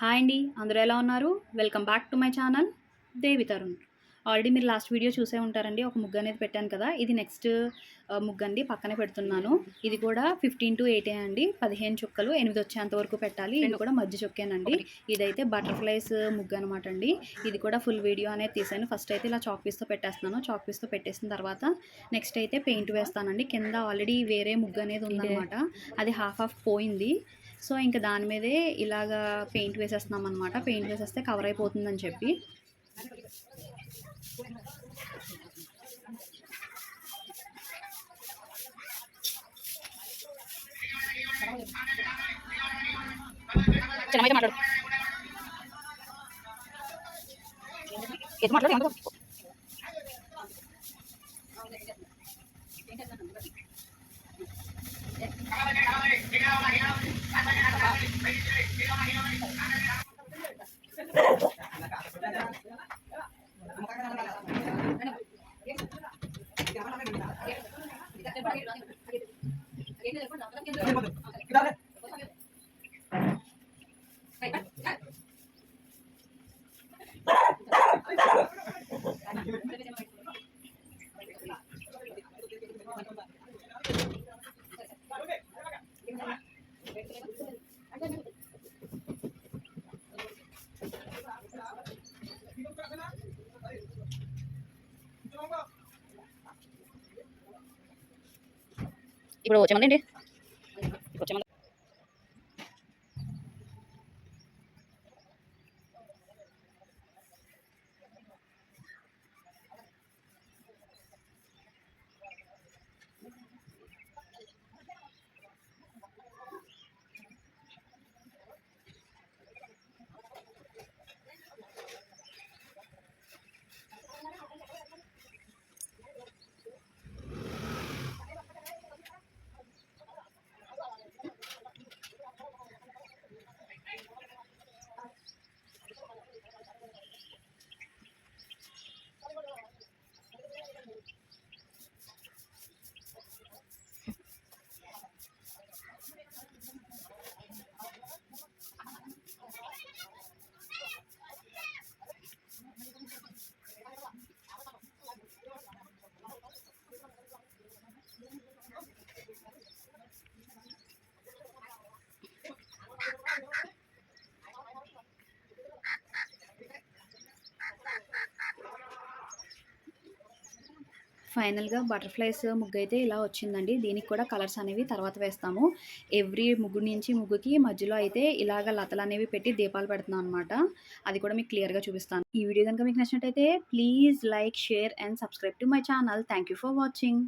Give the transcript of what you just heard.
Hi అండి అందరూ ఎలా ఉన్నారు? Welcome back to my channel Devi Tarun already మీరు లాస్ట్ వీడియో చూసే ఉంటారండి ఒక ముగ్గు అనేది పెట్టాను కదా ఇది నెక్స్ట్ ముగ్గు అండి పక్కనే పెడుతున్నాను. ఇది కూడా ఫిఫ్టీన్ టు ఎయిటే అండి పదిహేను చుక్కలు ఎనిమిది వచ్చేంత వరకు పెట్టాలి. ఇది కూడా మధ్య చుక్కేనండి. ఇదైతే బటర్ఫ్లైస్ ముగ్గు అనమాట అండి. ఇది కూడా ఫుల్ వీడియో అనేది తీసాను. ఫస్ట్ అయితే ఇలా చాక్ పీస్తో పెట్టేస్తున్నాను. చాక్ పీస్తో పెట్టేసిన తర్వాత నెక్స్ట్ అయితే పెయింట్ వేస్తానండి. కింద ఆల్రెడీ వేరే ముగ్గు అనేది ఉందన్నమాట. అది హాఫ్ హాఫ్ పోయింది. సో ఇంకా దాని మీదే ఇలాగా పెయింట్ వేసేస్తున్నాం అనమాట పెయింట్ వేసేస్తే కవర్ అయిపోతుందని చెప్పి. మాట్లాడు. మాట్లాడు Gracias. ఇప్పుడు వచ్చేమంది అండి ఫైనల్గా బటర్ఫ్లైస్ ముగ్గు అయితే ఇలా వచ్చిందండి. దీనికి కూడా కలర్స్ అనేవి తర్వాత వేస్తాము. ఎవ్రీ ముగ్గు నుంచి ముగ్గుకి మధ్యలో అయితే ఇలాగ లతలు అనేవి పెట్టి దీపాలు పెడుతున్నాం అనమాట అది కూడా మీకు క్లియర్గా చూపిస్తాను. ఈ వీడియో కనుక మీకు నచ్చినట్టయితే please like share and subscribe to my channel. Thank you for watching.